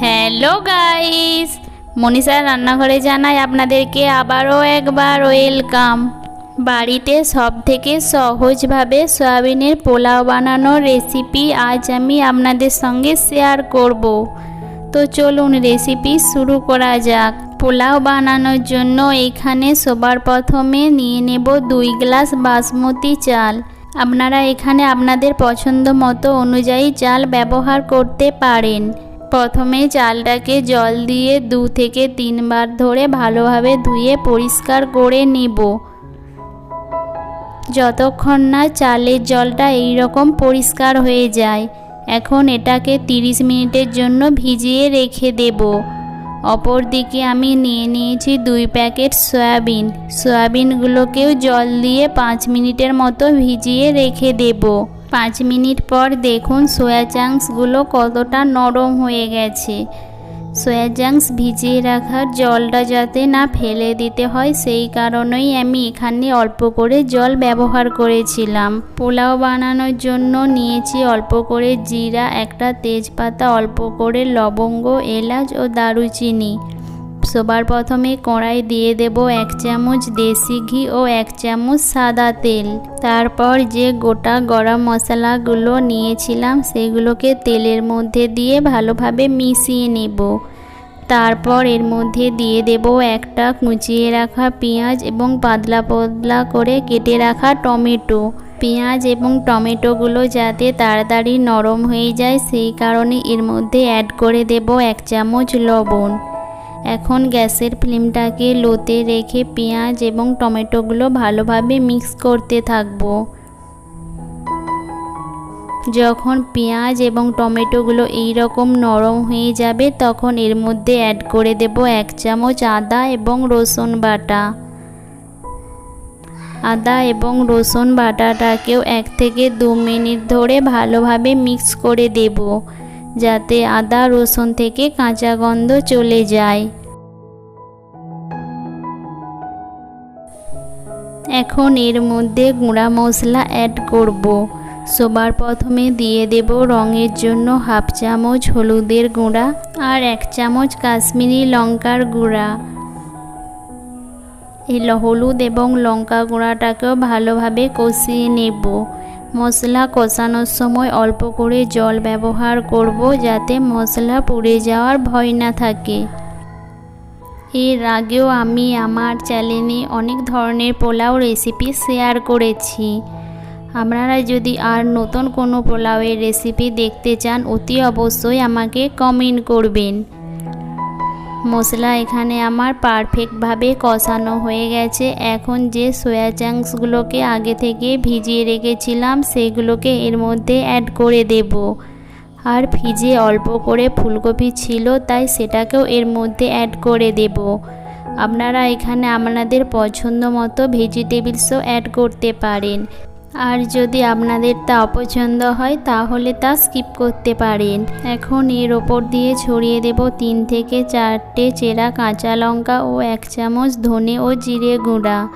Hello guys, মনীষার রান্নাঘরে জানাই আপনাদেরকে আবারও একবার ওয়েলকাম। বাড়িতে সব থেকে সহজভাবে সয়াবিনের পোলাও বানানোর রেসিপি আজ আমি আপনাদের সঙ্গে শেয়ার করব। তো চলুন রেসিপি শুরু করা যাক। পোলাও বানানোর জন্য এখানে সবার প্রথমে নিয়ে নেব দুই গ্লাস বাসমতি চাল। আপনারা এখানে আপনাদের পছন্দ মতো অনুযায়ী চাল ব্যবহার করতে পারেন। প্রথমে চালটাকে জল দিয়ে দু থেকে তিনবার ধরে ভালোভাবে ধুয়ে পরিষ্কার করে নেব। যতক্ষণ না চালের জলটা এই রকম পরিষ্কার হয়ে যায়, এখন এটাকে 30 মিনিটের জন্য ভিজিয়ে রেখে দেব। অপরদিকে আমি নিয়ে নিয়েছি দুই প্যাকেট সয়াবিন। সয়াবিনগুলোকেও জল দিয়ে পাঁচ মিনিটের মতো ভিজিয়ে রেখে দেব। পাঁচ মিনিট পর দেখুন সয়া চাংসগুলো কতটা নরম হয়ে গেছে। সয়া চাংস ভিজিয়ে রাখার জলটা যাতে না ফেলে দিতে হয়, সেই কারণেই আমি এখানে অল্প করে জল ব্যবহার করেছিলাম। পোলাও বানানোর জন্য নিয়েছি অল্প করে জিরা, একটা তেজপাতা, অল্প করে লবঙ্গ, এলাচ ও দারুচিনি। সবার প্রথমে কড়াই দিয়ে দেব এক চামচ দেশি ঘি ও এক চামচ সাদা তেল। তারপর যে গোটা গরম মশলাগুলো নিয়েছিলাম, সেগুলোকে তেলের মধ্যে দিয়ে ভালোভাবে মিশিয়ে নেব। তারপর এর মধ্যে দিয়ে দেব একটা কুচিয়ে রাখা পেঁয়াজ এবং পাতলা পাতলা করে কেটে রাখা টমেটো। পেঁয়াজ এবং টমেটোগুলো যাতে তাড়াতাড়ি নরম হয়ে যায়, সেই কারণে এর মধ্যে অ্যাড করে দেব এক চামচ লবণ। এখন গ্যাসের ফ্লেমটাকে লোতে রেখে পেঁয়াজ এবং টমেটোগুলো ভালোভাবে মিক্স করতে থাকব। যখন পেঁয়াজ এবং টমেটোগুলো এই রকম নরম হয়ে যাবে, তখন এর মধ্যে অ্যাড করে দেব এক চামচ আদা এবং রসুন বাটা। আদা এবং রসুন বাটাটাকেও এক থেকে দু মিনিট ধরে ভালোভাবে মিক্স করে দেব। যাতে আদা রসুন থেকে কাঁচা গন্ধ চলে যায়। এখন এর মধ্যে গুঁড়া মশলা অ্যাড করব। সবার প্রথমে দিয়ে দেব রঙের জন্য হাফ চামচ হলুদের গুঁড়া আর এক চামচ কাশ্মীরি লঙ্কার গুঁড়া। এই হলুদ এবং লঙ্কা গুঁড়াটাকেও ভালোভাবে কষিয়ে নেব। মশলা কষানোর সময় অল্প করে জল ব্যবহার করব যাতে মশলা পুড়ে যাওয়ার ভয় না থাকে। এর আগেও আমি আমার চ্যানেলে অনেক ধরনের পোলাও রেসিপি শেয়ার করেছি। আপনারা যদি আর নতুন কোনো পোলাওয়ের রেসিপি দেখতে চান, অতি অবশ্যই আমাকে কমেন্ট করবেন। মশলা এখানে আমার পারফেক্টভাবে কষানো হয়ে গেছে। এখন যে সোয়া চাংসগুলোকে আগে থেকে ভিজিয়ে রেখেছিলাম, সেগুলোকে এর মধ্যে অ্যাড করে দেব। আর ভিজে অল্প করে ফুলকপি ছিল, তাই সেটাকেও এর মধ্যে অ্যাড করে দেব। আপনারা এখানে আপনাদের পছন্দ মতো ভেজিটেবলসও অ্যাড করতে পারেন। আর যদি আপনাদের তা অপছন্দ হয়, তাহলে তা স্কিপ করতে পারেন। এখন এর ওপর দিয়ে ছড়িয়ে দেব তিন থেকে চারটে চেরা কাঁচা লঙ্কা ও এক চামচ ধনে ও জিরে গুঁড়া।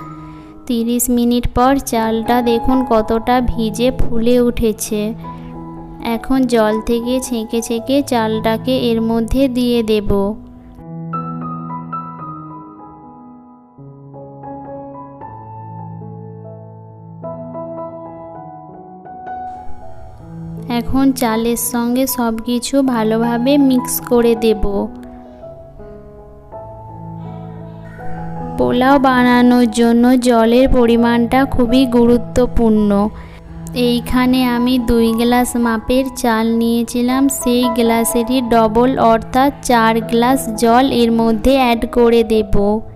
তিরিশ মিনিট পর চালটা দেখুন কতটা ভিজে ফুলে উঠেছে। এখন জল থেকে ছেঁকে ছেঁকে চালটাকে এর মধ্যে দিয়ে দেবো। এখন চালের সঙ্গে সব কিছু ভালোভাবে মিক্স করে দেব। পোলাও বানানোর জন্য জলের পরিমাণটা খুবই গুরুত্বপূর্ণ। এইখানে আমি দুই গ্লাস মাপের চাল নিয়েছিলাম, সেই গ্লাসেরই ডবল অর্থাৎ চার গ্লাস জল এর মধ্যে অ্যাড করে দেবো।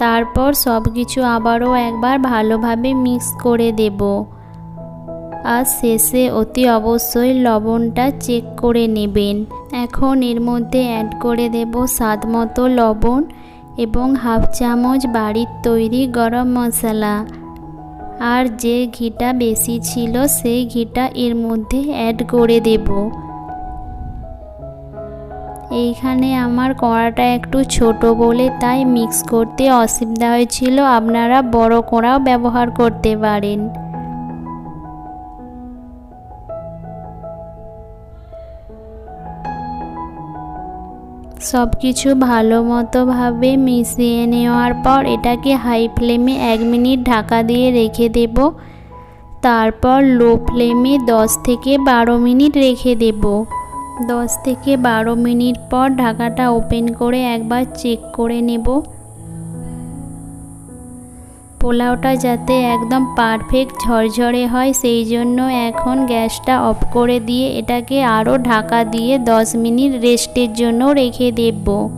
তারপর সব কিছু আবারও একবার ভালোভাবে মিক্স করে দেব। আর শেষে অতি অবশ্যই লবণটা চেক করে নেবেন। এখন এর মধ্যে অ্যাড করে দেব স্বাদ মতো লবণ এবং হাফ চামচ বাড়ির তৈরি গরম মশলা। আর যে ঘিটা বেশি ছিল সেই ঘিটা এর মধ্যে অ্যাড করে দেবো। এইখানে আমার কড়াটা একটু ছোট বলে তাই মিক্স করতে অসুবিধা হয়েছিল। আপনারা বড় কড়াও ব্যবহার করতে পারেন। সব কিছু ভালো মতোভাবে মিশিয়ে নেওয়ার পর এটাকে হাই ফ্লেমে এক মিনিট ঢাকা দিয়ে রেখে দেব। তারপর লো ফ্লেমে 10 থেকে বারো মিনিট রেখে দেবো। দশ থেকে বারো মিনিট পর ঢাকাটা ওপেন করে একবার চেক করে নেব। পোলাওটা যাতে একদম পারফেক্ট ঝরঝরে হয়, সেই জন্য এখন গ্যাসটা অফ করে দিয়ে এটাকে আরও ঢাকা দিয়ে দশ মিনিট রেস্টের জন্য রেখে দেব।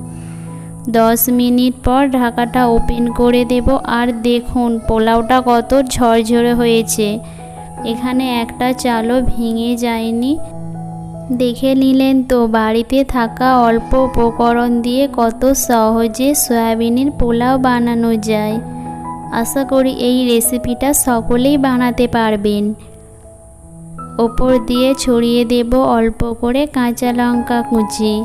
দশ মিনিট পর ঢাকাটা ওপেন করে দেব। আর দেখুন, পোলাওটা কত ঝরঝরে হয়েছে। এখানে একটা চালও ভেঙে যায়নি। দেখে নিলেন তো, বাড়িতে থাকা অল্প উপকরণ দিয়ে কত সহজে সয়াবিনের পোলাও বানানো যায়। আশা করি এই রেসিপিটা সকলেই বানাতে পারবেন। ওপর দিয়ে ছড়িয়ে দেব অল্প করে কাঁচা লঙ্কা কুচি।